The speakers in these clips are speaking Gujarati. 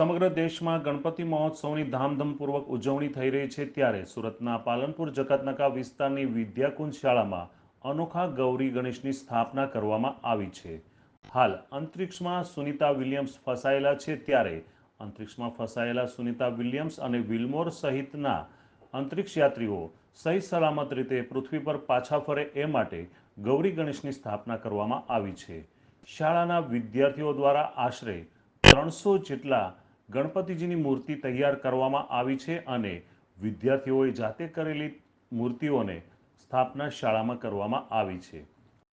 સમગ્ર દેશમાં ગણપતિ મહોત્સવની ધામધૂમપૂર્વક ઉજવણી થઈ રહી છે ત્યારે સુરતના પાલનપુર જકાતનાકા વિસ્તારની વિદ્યાકુંજ શાળામાં અનોખા ગૌરી ગણેશની સ્થાપના કરવામાં આવી છે. હાલ અંતરિક્ષમાં સુનિતા વિલિયમ્સ ફસાયેલા છે ત્યારે અંતરિક્ષમાં ફસાયેલા સુનિતા વિલિયમ્સ અને વિલમોર સહિતના અંતરિક્ષ યાત્રીઓ સહી સલામત રીતે પૃથ્વી પર પાછા ફરે એ માટે ગૌરી ગણેશની સ્થાપના કરવામાં આવી છે. શાળાના વિદ્યાર્થીઓ દ્વારા આશરે ત્રણસો જેટલા ગણપતિજીની મૂર્તિ તૈયાર કરવામાં આવી છે અને વિદ્યાર્થીઓએ જાતે કરેલી મૂર્તિઓને સ્થાપના શાળામાં કરવામાં આવી છે.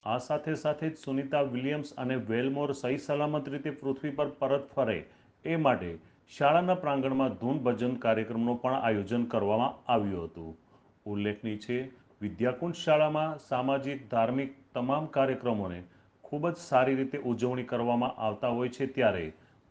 આ સાથે સાથે જ સુનિતા વિલિયમ્સ અને વેલમોર સહી સલામત રીતે પૃથ્વી પર પરત ફરે એ માટે શાળાના પ્રાંગણમાં ધૂન ભજન કાર્યક્રમનું પણ આયોજન કરવામાં આવ્યું હતું. ઉલ્લેખનીય છે, વિદ્યાકુંજ શાળામાં સામાજિક, ધાર્મિક તમામ કાર્યક્રમોને ખૂબ જ સારી રીતે ઉજવણી કરવામાં આવતા હોય છે ત્યારે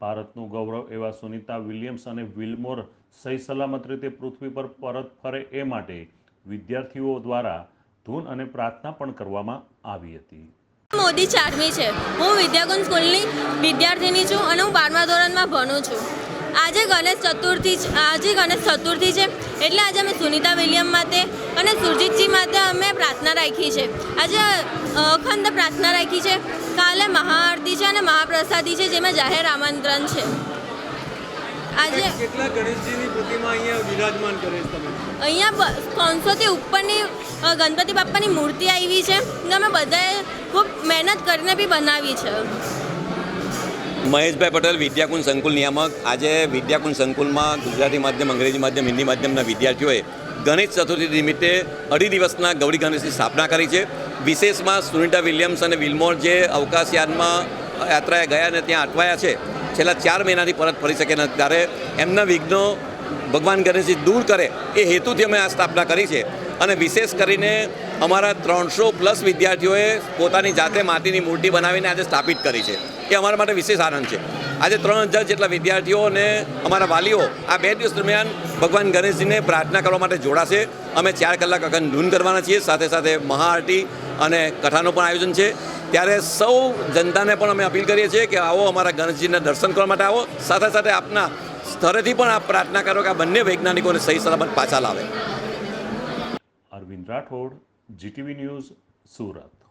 ભારતનું ગૌરવ એવા સુનિતા વિલિયમ્સ અને વિલમોર સહી સલામત રીતે પૃથ્વી પર પરત ફરે એ માટે વિદ્યાર્થીઓ દ્વારા ધૂન અને પ્રાર્થના પણ કરવામાં આવી હતી. મોદી ચારમી છે. હું વિદ્યાકુંજ સ્કૂલની વિદ્યાર્થીની છું અને હું બારમા ધોરણમાં ભણું છું. આજે ગણેશ ચતુર્થી આજે ગણેશ ચતુર્થી છે એટલે આજે અમે સુનિતા વિલિયમ માટે અને સુરજીતજી માટે અમે પ્રાર્થના રાખી છે. આજે અખંડ પ્રાર્થના રાખી છે. કાલે મહાઆરતી છે અને મહાપ્રસાદી છે જેમાં જાહેર આમંત્રણ છે. આજે કેટલા ગણેશજીની પ્રતિમા અહીંયા વિરાજમાન કરે છે તમે? અહીંયા ત્રણસોથી ઉપરની ગણપતિ બાપ્પાની મૂર્તિ આવી છે. અને અમે બધાએ ખૂબ મહેનત કરીને બી બનાવી છે. મહેશભાઈ પટેલ, વિદ્યાકુંજ સંકુલ નિયામક. આજે વિદ્યાકુંજ સંકુલમાં ગુજરાતી માધ્યમ, અંગ્રેજી માધ્યમ, હિન્દી માધ્યમના વિદ્યાર્થીઓએ ગણેશ ચતુર્થી નિમિત્તે અઢી દિવસના ગૌરી ગણેશની સ્થાપના કરી છે. વિશેષમાં સુનિતા વિલિયમ્સ અને વિલમોર જે અવકાશયાનમાં યાત્રાએ ગયા અને ત્યાં અટવાયા છે. છેલ્લા ચાર મહિનાથી પરત ફરી શકે ત્યારે એમના વિઘ્નો ભગવાન ગણેશજી દૂર કરે એ હેતુથી અમે આ સ્થાપના કરી છે. અને વિશેષ કરીને અમારા ત્રણસો પ્લસ વિદ્યાર્થીઓએ પોતાની જાતે માટીની મૂર્તિ બનાવીને આજે સ્થાપિત કરી છે. એ અમારા માટે વિશેષ આનંદ છે. આજે ત્રણ હજાર જેટલા વિદ્યાર્થીઓ અને અમારા વાલીઓ આ બે દિવસ દરમિયાન ભગવાન ગણેશજીને પ્રાર્થના કરવા માટે જોડાશે. અમે ચાર કલાક અગન ધૂન કરવાના છીએ, સાથે સાથે મહાઆરતી અને કથાનું પણ આયોજન છે. ત્યારે સૌ જનતાને પણ અમે અપીલ કરીએ છીએ કે આવો અમારા ગણેશજીના દર્શન કરવા માટે આવો. સાથે સાથે આપના સ્તરેથી પણ આપ પ્રાર્થના કરો કે આ બંને વૈજ્ઞાનિકોને સહી સલામત પાછા લાવે. Arvind Rathod, GTV news, Surat.